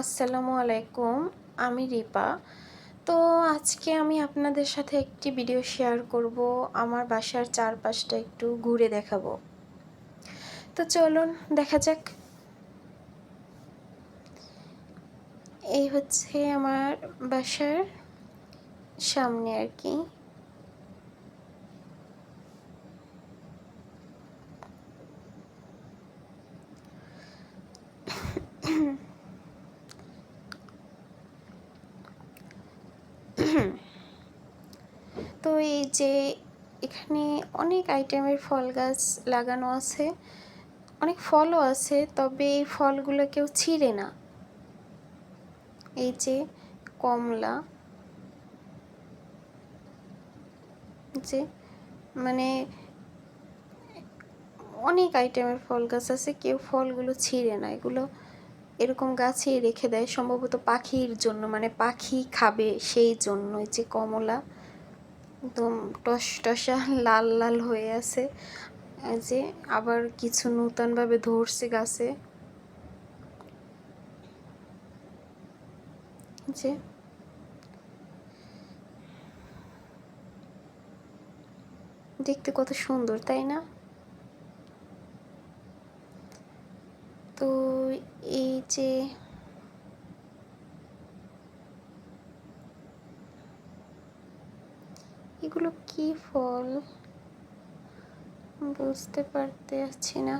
আসসালামু আলাইকুম, আমি রিপা। তো আজকে আমি আপনাদের সাথে একটি ভিডিও শেয়ার করব, আমার বাসার চারপাশটা একটু ঘুরে দেখাবো। তো চলুন, দেখা যাক। এই হচ্ছে আমার বাসার সামনে আর কি। তো এই যে এখানে অনেক আইটেমের ফল গাছ লাগানো আছে, অনেক ফলও আছে, তবে এই ফলগুলো কেউ ছিঁড়ে না। এই যে কমলা, যে মানে অনেক আইটেমের ফল গাছ আছে, কেউ ফলগুলো ছিঁড়ে না, এগুলো এরকম গাছে রেখে দেয়। সম্ভবত পাখির জন্য মানে পাখি খাবে সেই জন্য যে কমলা একদম টস টসা লাল লাল হয়ে আছে। যে আবার কিছু নূতনভাবে ধরছে গাছে। যে দেখতে কত সুন্দর, তাই না তো যে এগুলো কি ফল? বুঝতে পারতে পারছি না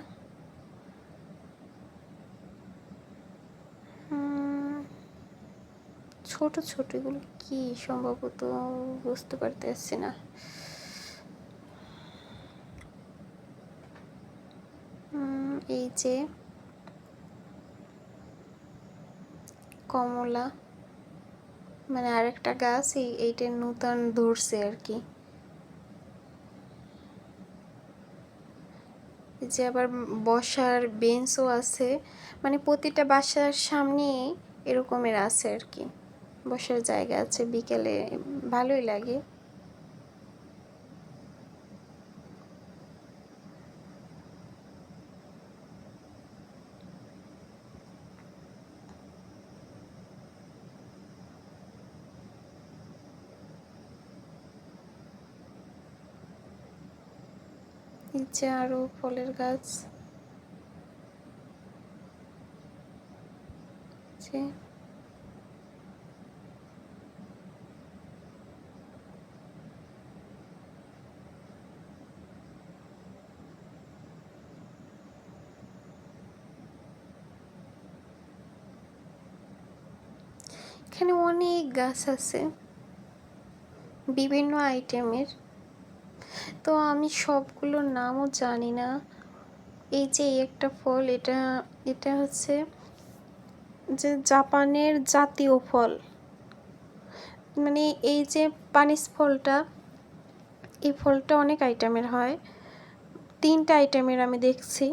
ছোট ছোট এগুলো কি সম্ভবত? বুঝতে পারতে পারছি না এই যে কমলা মানে আরেকটা গাছ এই এইটা নূতন ধরছে আর কি। যে আবার বসার বেঞ্চও আছে মানে প্রতিটা বাসার সামনে এরকমের আছে আর কি। বসার জায়গা আছে, বিকেলে ভালোই লাগে। নিচে আরও ফলের গাছ। এখানে অনেক গাছ আছে। বিভিন্ন আইটেমের তো আমি সবগুলোর নামও জানি না। এই যে একটা ফল, এটা এটা হচ্ছে যে জাপানের জাতীয় ফল। মানে এই যে পানিস ফলটা, এই ফলটা অনেক আইটেমের হয়। তিনটা আইটেমের আমি দেখছি।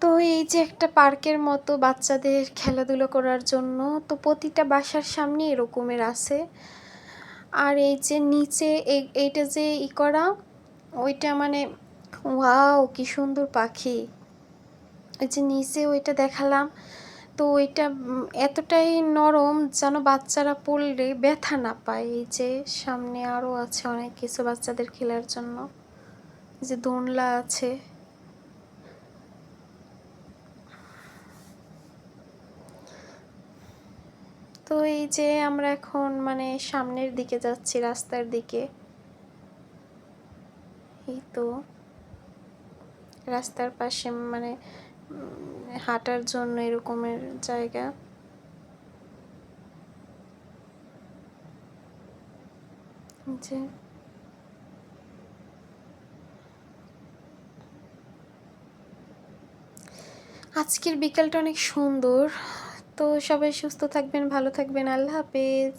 তো এই যে একটা পার্কের মতো বাচ্চাদের খেলাধুলো করার জন্য, তো প্রতিটা বাসার সামনে এরকমের আছে। আর এই যে নিচে এইটা যে ই করা ওইটা মানে ওয়াও, কি সুন্দর পাখি। ওই যে নিচে ওইটা দেখালাম, তো ওইটা এতটাই নরম যেন বাচ্চারা পড়লে ব্যথা না পায়। এই যে সামনে আরও আছে অনেক কিছু বাচ্চাদের খেলার জন্য। যে দোনলা আছে। তো এই যে আমরা এখন মানে সামনের দিকে যাচ্ছি, রাস্তার দিকে। তো রাস্তার পাশে মানে হাঁটার জন্য এরকমের জায়গা। যে আজকের বিকালটা অনেক সুন্দর। তো সবাই সুস্থ থাকবেন, ভালো থাকবেন। আল্লাহ হাফেজ।